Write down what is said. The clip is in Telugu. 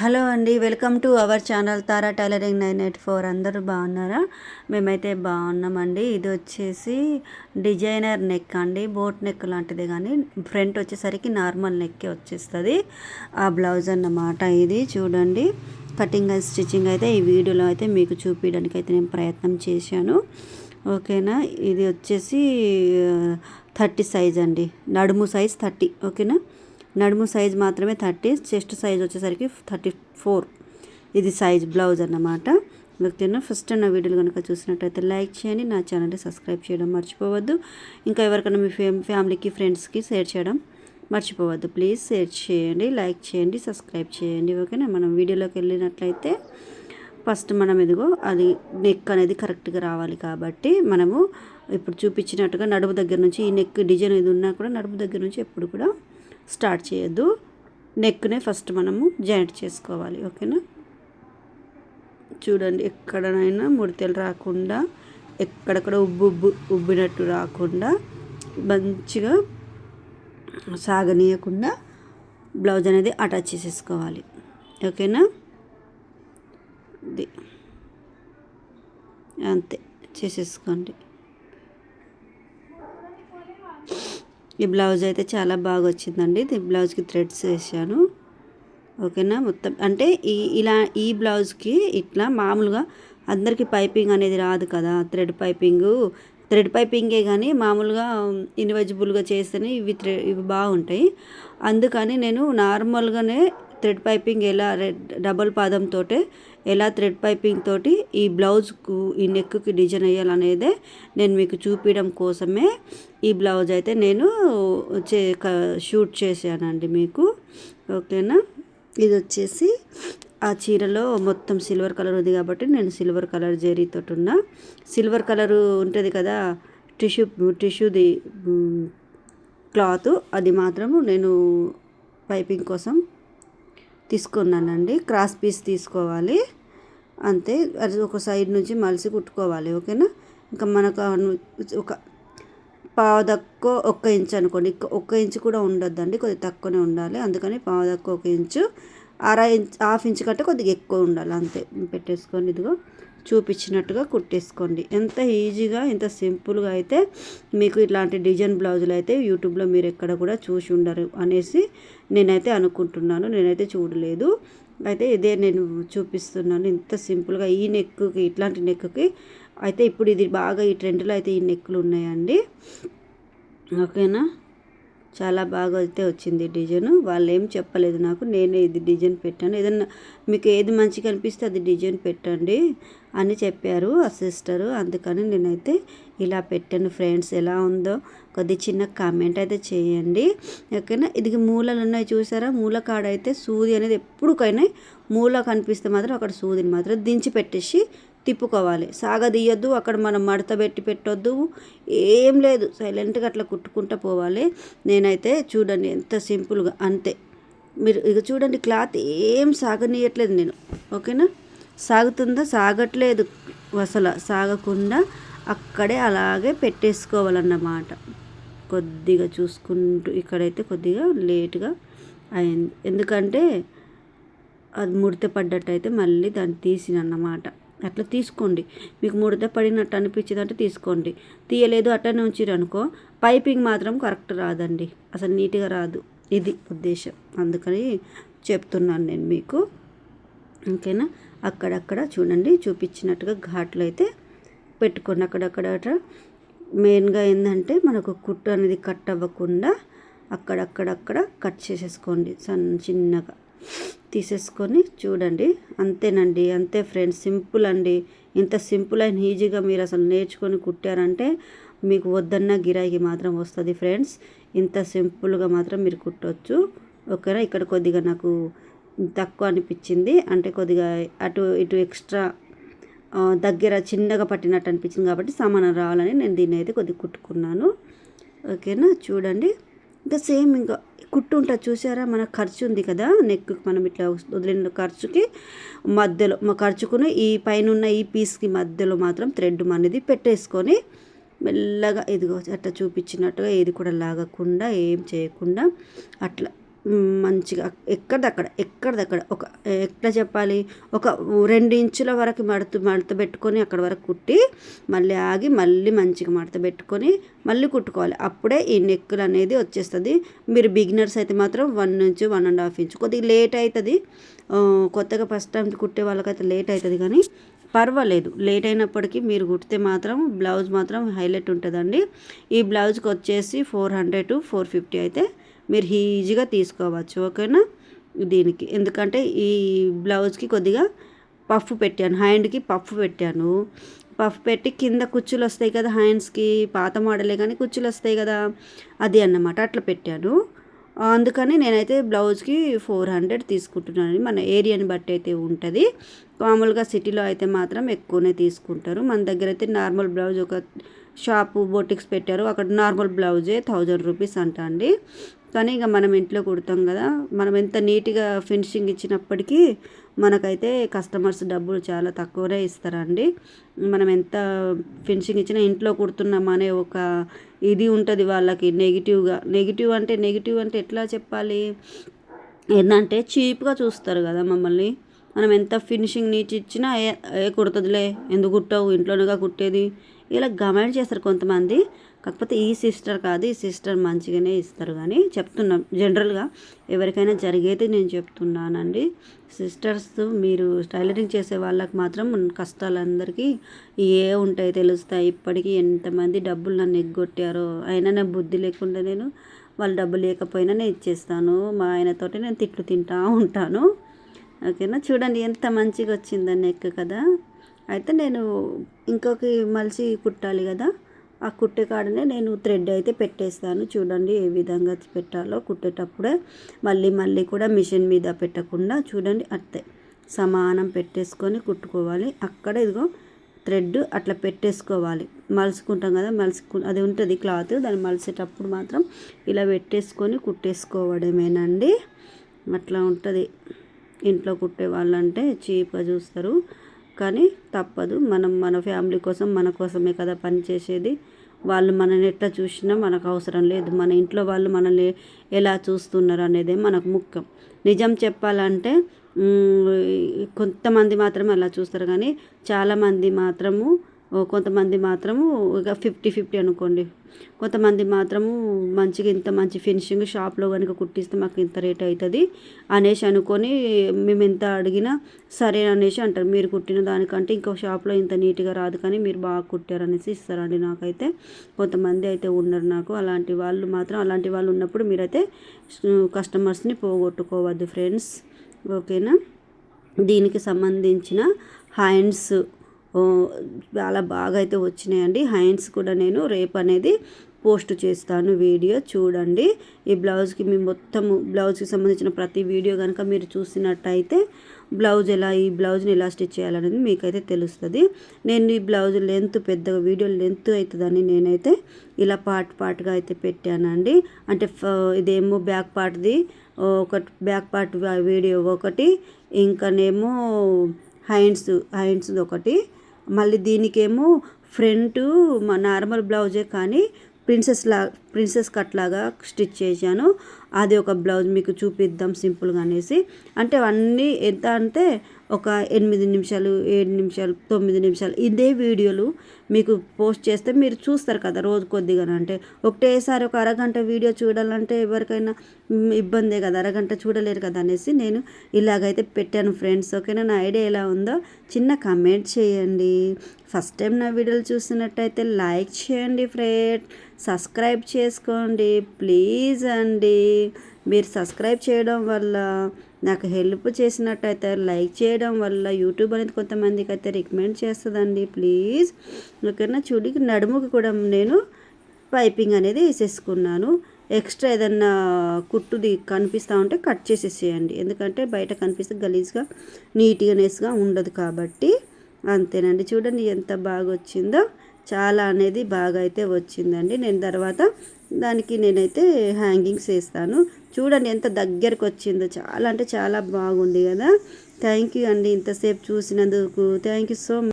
హలో అండి welcome to our channel Tara tailoring nine eight four. అందరూ బాగున్నారా? మేమైతే బాగున్నామండి. ఇది వచ్చేసి డిజైనర్ నెక్ అండి. బోట్ నెక్ లాంటిదే కానీ ఫ్రంట్ వచ్చేసరికి నార్మల్ నెక్కే వచ్చేస్తుంది. ఆ బ్లౌజ్ అన్నమాట ఇది. చూడండి కటింగ్ అండ్ స్టిచ్చింగ్ అయితే ఈ వీడియోలో అయితే మీకు చూపించడానికి అయితే నేను ప్రయత్నం చేశాను. ఓకేనా? ఇది వచ్చేసి థర్టీ సైజ్ అండి. నడుము సైజ్ థర్టీ. ఓకేనా? నడుము సైజ్ మాత్రమే థర్టీ చెస్ట్ సైజ్ వచ్చేసరికి థర్టీ ఫోర్. ఇది సైజ్ బ్లౌజ్ అన్నమాట. మీకు ఫస్ట్ నా వీడియోలు కనుక చూసినట్టయితే లైక్ చేయండి నా ఛానల్ని సబ్స్క్రైబ్ చేయడం మర్చిపోవద్దు. ఇంకా ఎవరికైనా మీ ఫ్యామ్ ఫ్యామిలీకి ఫ్రెండ్స్కి షేర్ చేయడం మర్చిపోవద్దు. ప్లీజ్ షేర్ చేయండి లైక్ చేయండి సబ్స్క్రైబ్ చేయండి ఓకేనా? మనం వీడియోలోకి వెళ్ళినట్లయితే ఫస్ట్ మనం ఎదుగో అది నెక్ అనేది కరెక్ట్గా రావాలి కాబట్టి మనము ఇప్పుడు చూపించినట్టుగా నడుము దగ్గర నుంచి ఈ నెక్ డిజైన్ ఇది ఉన్నా కూడా నడుము దగ్గర నుంచి ఎప్పుడు కూడా స్టార్ట్ చేయొద్దు. నెక్నే ఫస్ట్ మనము జాయింట్ చేసుకోవాలి ఓకేనా? చూడండి ఎక్కడనైనా ముడతలు రాకుండా ఎక్కడక్కడ ఉబ్బు ఉబ్బు ఉబ్బినట్టు రాకుండా మంచిగా సాగనీయకుండా బ్లౌజ్ అనేది అటాచ్ చేసేసుకోవాలి ఓకేనా? అంతే చేసేసుకోండి. ఈ బ్లౌజ్ అయితే చాలా బాగా వచ్చిందండి. ఈ బ్లౌజ్కి థ్రెడ్స్ వేసాను. ఓకేనా? మొత్తం అంటే ఈ ఇలా ఈ బ్లౌజ్కి ఇట్లా మామూలుగా అందరికీ పైపింగ్ అనేది రాదు కదా. Thread piping. థ్రెడ్ పైపింగే కానీ మామూలుగా ఇన్విజిబుల్గా చేస్తేనే ఇవి త్రె ఇవి బాగుంటాయి. అందుకని నేను నార్మల్గానే థ్రెడ్ పైపింగ్ ఎలా డబల్ పాదంతో ఎలా థ్రెడ్ పైపింగ్ తోటి ఈ బ్లౌజ్కు ఈ నెక్కి డిజైన్ వేయాలనేదే నేను మీకు చూపించడం కోసమే ఈ బ్లౌజ్ అయితే నేను చే షూట్ చేశానండి మీకు. ఓకేనా? ఇది వచ్చేసి ఆ చీరలో మొత్తం సిల్వర్ కలర్ ఉంది కాబట్టి నేను సిల్వర్ కలర్ జరీతో ఉన్నా సిల్వర్ కలరు ఉంటుంది కదా టిష్యూ టిష్యూది క్లాత్ అది మాత్రము నేను పైపింగ్ కోసం తీసుకున్నానండి. క్రాస్ పీస్ తీసుకోవాలి. అంతే. అది ఒక సైడ్ నుంచి మలిసి కుట్టుకోవాలి. ఓకేనా? ఇంకా మనకు ఒక పావుదక్కో ఒక్క ఇంచు అనుకోండి. ఒక్క ఇంచు కూడా ఉండొద్దండి. కొద్దిగా తక్కువనే ఉండాలి. అందుకని పావుదక్కో ఒక ఇంచు. అర ఇంచ్ హాఫ్ ఇంచ్ కంటే కొద్దిగా ఎక్కువ ఉండాలి. అంతే. పెట్టేసుకొని ఇదిగో. చూపించినట్టుగా కుట్టేసుకోండి. ఎంత ఈజీగా ఎంత సింపుల్గా అయితే మీకు ఇట్లాంటి డిజైన్ బ్లౌజులు అయితే యూట్యూబ్లో మీరు ఎక్కడ కూడా చూసి ఉండరు అనేసి నేనైతే అనుకుంటున్నాను. నేనైతే చూడలేదు. అయితే ఇదే నేను చూపిస్తున్నాను. ఇంత సింపుల్గా ఈ నెక్కి ఇట్లాంటి నెక్కి అయితే ఇప్పుడు ఇది బాగా ఈ ట్రెండ్లో అయితే ఈ నెక్లు ఉన్నాయండి. ఓకేనా? చాలా బాగా అయితే వచ్చింది డిజైన్. వాళ్ళు ఏం చెప్పలేదు నాకు. నేనే ఇది డిజైన్ పెట్టాను. ఏదన్నా మీకు ఏది మంచిగా అనిపిస్తే అది డిజైన్ పెట్టండి అని చెప్పారు ఆ సిస్టరు. అందుకని నేనైతే ఇలా పెట్టాను ఫ్రెండ్స్. ఎలా ఉందో కొద్ది చిన్న కామెంట్ అయితే చేయండి. ఓకేనా? ఇది మూలలు ఉన్నాయి చూసారా? మూల కాడ అయితే సూది అనేది ఎప్పుడుకైనా మూల కనిపిస్తే మాత్రం అక్కడ సూదిని మాత్రం దించి పెట్టేసి తిప్పుకోవాలి. సాగదీయొద్దు అక్కడ మనం మడత పెట్టి పెట్టొద్దు. ఏం లేదు సైలెంట్గా అట్లా కుట్టుకుంటూ పోవాలి. నేనైతే చూడండి ఎంత సింపుల్గా అంతే. మీరు ఇక చూడండి క్లాత్ ఏం సాగనీయట్లేదు నేను. ఓకేనా? సాగుతుందా? సాగట్లేదు అసలు. సాగకుండా అక్కడే అలాగే పెట్టేసుకోవాలన్నమాట. కొద్దిగా చూసుకుంటూ ఇక్కడైతే కొద్దిగా లేట్గా అయింది. ఎందుకంటే అది ముడత పడ్డట్టు అయితే మళ్ళీ దాన్ని తీసినన్నమాట. అట్లా తీసుకోండి. మీకు ముడత పడినట్టు అనిపించింది అంటే తీసుకోండి. తీయలేదు అట్టనే ఉంచిరు అనుకో పైపింగ్ మాత్రం కరెక్ట్ రాదండి. అసలు నీట్గా రాదు. ఇది ఉద్దేశం. అందుకని చెప్తున్నాను నేను మీకు. ఓకేనా? అక్కడక్కడ చూడండి. చూపించినట్టుగా ఘాట్లు అయితే పెట్టుకోండి. అక్కడక్కడ మెయిన్గా ఏంటంటే మనకు కుట్టు అనేది కట్ అవ్వకుండా అక్కడక్కడక్కడ కట్ చేసేసుకోండి. సన్న చిన్నగా. తీసేసుకొని చూడండి. అంతేనండి అంతే ఫ్రెండ్స్ సింపుల్ అండి. ఇంత సింపుల్ అండ్ ఈజీగా మీరు అసలు నేర్చుకొని కుట్టారంటే మీకు వద్దన్న గిరాకీ మాత్రం వస్తుంది ఫ్రెండ్స్. ఇంత సింపుల్గా మాత్రం మీరు కుట్టవచ్చు ఓకేనా ఇక్కడ కొద్దిగా నాకు తక్కువ అనిపించింది అంటే కొద్దిగా అటు ఇటు ఎక్స్ట్రా దగ్గర చిన్నగా పట్టినట్టు అనిపించింది కాబట్టి సమానం రావాలని నేను దీన్ని అయితే కొద్దిగా కుట్టుకున్నాను. ఓకేనా? చూడండి. ఇంకా సేమ్ ఇంకా కుట్టు ఉంటుంది చూసారా మన ఖర్చు ఉంది కదా నెక్ మనం ఇట్లా వదిలిన ఖర్చుకి మధ్యలో మా ఖర్చుకుని ఈ పైన ఉన్న ఈ పీస్కి మధ్యలో మాత్రం థ్రెడ్ అనేది పెట్టేసుకొని మెల్లగా ఇదిగో అట్లా చూపించినట్టుగా ఏది కూడా లాగకుండా ఏం చేయకుండా అట్లా మంచిగా ఎక్కడిదక్కడ ఎక్కడిదక్కడ ఒక ఎట్లా చెప్పాలి ఒక రెండు ఇంచుల వరకు మడత మడత పెట్టుకొని అక్కడ వరకు కుట్టి మళ్ళీ ఆగి మళ్ళీ మంచిగా మడత పెట్టుకొని మళ్ళీ కుట్టుకోవాలి. అప్పుడే ఈ నెక్కులు అనేది వచ్చేస్తుంది. మీరు బిగినర్స్ అయితే మాత్రం one inch one and half inch కొద్దిగా లేట్ అవుతుంది కొత్తగా ఫస్ట్ టైం కుట్టే వాళ్ళకైతే లేట్ అవుతుంది కానీ పర్వాలేదు. లేట్ అయినప్పటికీ మీరు కుడితే మాత్రం బ్లౌజ్ మాత్రం హైలైట్ ఉంటుందండి. ఈ బ్లౌజ్కి వచ్చేసి four hundred to four fifty అయితే మీరు ఈజీగా తీసుకోవచ్చు ఓకేనా? దీనికి. ఎందుకంటే ఈ బ్లౌజ్కి కొద్దిగా పఫ్ పెట్టాను హ్యాండ్కి పఫ్ పెట్టాను. పఫ్ పెట్టి కింద కుచ్చులు వస్తాయి కదా హ్యాండ్స్కి పాత మోడలే కానీ కుచ్చులు వస్తాయి కదా అది అన్నమాట అట్లా పెట్టాను. అందుకని నేనైతే బ్లౌజ్కి ఫోర్ హండ్రెడ్ తీసుకుంటున్నాను. మన ఏరియాని బట్టి అయితే ఉంటుంది. మామూలుగా సిటీలో అయితే మాత్రం ఎక్కువనే తీసుకుంటారు. మన దగ్గర అయితే నార్మల్ బ్లౌజ్ ఒక షాపు బొటిక్స్ పెట్టారు. అక్కడ నార్మల్ బ్లౌజే థౌజండ్ రూపీస్ అంట అండి. కానీ ఇక మనం ఇంట్లో కుడతాం కదా. మనం ఎంత నీట్గా ఫినిషింగ్ ఇచ్చినప్పటికీ మనకైతే కస్టమర్స్ డబ్బులు చాలా తక్కువనే ఇస్తారండి. మనం ఎంత ఫినిషింగ్ ఇచ్చినా ఇంట్లో కుడుతున్నామనే ఒక ఇది ఉంటుంది వాళ్ళకి నెగిటివ్గా. నెగిటివ్ అంటే నెగిటివ్ అంటే ఎట్లా చెప్పాలి? ఏంటంటే చీప్గా చూస్తారు కదా మమ్మల్ని. మనం ఎంత ఫినిషింగ్ నీట్ ఇచ్చినా ఏ ఏ కుడుతుందిలే ఎందుకు కుట్టావు? ఇంట్లోనేగా కుట్టేది? ఇలా గమైండ్ చేస్తారు కొంతమంది. కాకపోతే ఈ సిస్టర్ కాదు ఈ సిస్టర్ మంచిగానే ఇస్తారు. కానీ చెప్తున్నాం జనరల్గా ఎవరికైనా జరిగేది నేను చెప్తున్నానండి. సిస్టర్స్ మీరు టైలరింగ్ చేసే వాళ్ళకి మాత్రం కష్టాలందరికీ ఏ ఉంటాయి తెలుస్తాయి. ఇప్పటికీ ఎంతమంది డబ్బులు నన్ను ఎగ్గొట్టారో అయినా నా బుద్ధి లేకుండా నేను వాళ్ళు డబ్బులు లేకపోయినా నేను ఇచ్చేస్తాను. మా ఆయనతోటి నేను తిట్లు తింటా ఉంటాను. ఓకేనా? చూడండి ఎంత మంచిగా వచ్చిందని నెక్ కదా. అయితే నేను ఇంకొక మలిసి కుట్టాలి కదా. ఆ కుట్టే కాడనే నేను థ్రెడ్ అయితే పెట్టేస్తాను. చూడండి ఏ విధంగా పెట్టాలో కుట్టేటప్పుడే. మళ్ళీ మళ్ళీ కూడా మిషన్ మీద పెట్టకుండా చూడండి అట్టే సమానం పెట్టేసుకొని కుట్టుకోవాలి. అక్కడ ఇదిగో థ్రెడ్ అట్లా పెట్టేసుకోవాలి. మలుసుకుంటాం కదా మలుసుకు అది ఉంటుంది క్లాత్. దాన్ని మలిసేటప్పుడు మాత్రం ఇలా పెట్టేసుకొని కుట్టేసుకోవడమేనండి. అట్లా ఉంటుంది. ఇంట్లో కుట్టే వాళ్ళంటే చీప్గా చూస్తారు. కానీ తప్పదు. మనం మన ఫ్యామిలీ కోసం మన కోసమే కదా పని చేసేది. వాళ్ళు మనని ఎట్లా చూసినా మనకు అవసరం లేదు. మన ఇంట్లో వాళ్ళు మనల్ని ఎలా చూస్తున్నారు అనేది మనకు ముఖ్యం. నిజం చెప్పాలంటే కొంతమంది మాత్రమే అలా చూస్తారు. కానీ చాలామంది మాత్రము కొంతమంది మాత్రము ఇక ఫిఫ్టీ ఫిఫ్టీ అనుకోండి. కొంతమంది మాత్రము మంచిగా ఇంత మంచి ఫినిషింగ్ షాప్లో కనుక కుట్టిస్తే మాకు ఇంత రేట్ అవుతుంది అనేసి అనుకొని మేము ఎంత అడిగినా సరే అనేసి అంటారు. మీరు కుట్టిన దానికంటే ఇంకో షాప్లో ఇంత నీట్గా రాదు కానీ మీరు బాగా కుట్టారనేసి ఇస్తారండి నాకైతే. కొంతమంది అయితే ఉన్నారు నాకు. అలాంటి వాళ్ళు మాత్రం అలాంటి వాళ్ళు ఉన్నప్పుడు మీరైతే కస్టమర్స్ని పోగొట్టుకోవద్దు ఫ్రెండ్స్ ఓకేనా? దీనికి సంబంధించిన హ్యాండ్స్ చాలా బాగా అయితే వచ్చినాయండి. హ్యాండ్స్ కూడా నేను రేపు అనేది పోస్ట్ చేస్తాను వీడియో చూడండి. ఈ బ్లౌజ్కి మీ మొత్తము బ్లౌజ్కి సంబంధించిన ప్రతి వీడియో కనుక మీరు చూసినట్టయితే బ్లౌజ్ ఎలా ఈ బ్లౌజ్ని ఎలా స్టిచ్ చేయాలనేది మీకైతే తెలుస్తుంది. నేను ఈ బ్లౌజ్ లెంత్ పెద్దగా వీడియో లెంత్ అవుతుందని నేనైతే ఇలా పార్ట్ పార్ట్గా అయితే పెట్టానండి. అంటే ఇదేమో బ్యాక్ పార్ట్ది ఒక బ్యాక్ పార్ట్ వీడియో ఒకటి ఇంకానేమో హ్యాండ్స్ హ్యాండ్స్ది ఒకటి. మళ్ళీ దీనికేమో ఫ్రంట్ మా నార్మల్ బ్లౌజే కానీ ప్రిన్సెస్ లా ప్రిన్సెస్ కట్ లాగా స్టిచ్ చేశాను. అది ఒక బ్లౌజ్ మీకు చూపిద్దాం సింపుల్గా అనేసి. అంటే అన్నీ ఎంత అంటే ఒక ఎనిమిది నిమిషాలు ఏడు నిమిషాలు తొమ్మిది నిమిషాలు ఇదే వీడియోలు మీకు పోస్ట్ చేస్తే మీరు చూస్తారు కదా రోజు కొద్దిగా అంటే ఒకటేసారి ఒక అరగంట వీడియో చూడాలంటే ఎవరికైనా ఇబ్బందే కదా అరగంట చూడలేరు కదా అనేసి నేను ఇలాగైతే పెట్టాను ఫ్రెండ్స్. ఓకేనా? నా ఐడియా ఎలా ఉందో చిన్న కమెంట్ చేయండి. ఫస్ట్ టైం నా వీడియోలు చూసినట్టయితే లైక్ చేయండి ఫ్రెండ్ సబ్స్క్రైబ్ చేసుకోండి. ప్లీజ్ అండి. మీరు సబ్స్క్రైబ్ చేయడం వల్ల నాకు హెల్ప్ చేసినట్టయితే లైక్ చేయడం వల్ల యూట్యూబ్ అనేది కొంతమందికి అయితే రికమెండ్ చేస్తుందండి ప్లీజ్. ఓకేనా? చూడి నడుముకి కూడా నేను పైపింగ్ అనేది వేసేసుకున్నాను. ఎక్స్ట్రా ఏదన్నా కుట్టుది కనిపిస్తూ ఉంటే కట్ చేసేసేయండి. ఎందుకంటే బయట కనిపిస్తే గలీజ్గా నీట్గానెస్గా ఉండదు కాబట్టి. అంతేనండి. చూడండి ఎంత బాగా వచ్చిందో చాలా అనేది బాగా అయితే వచ్చిందండి. నేను తర్వాత దానికి నేనైతే హ్యాంగింగ్స్ వేస్తాను. చూడండి ఎంత దగ్గరకు వచ్చిందో చాలా అంటే చాలా బాగుంది కదా. థ్యాంక్ యూ అండి ఇంతసేపు చూసినందుకు. Thank you so much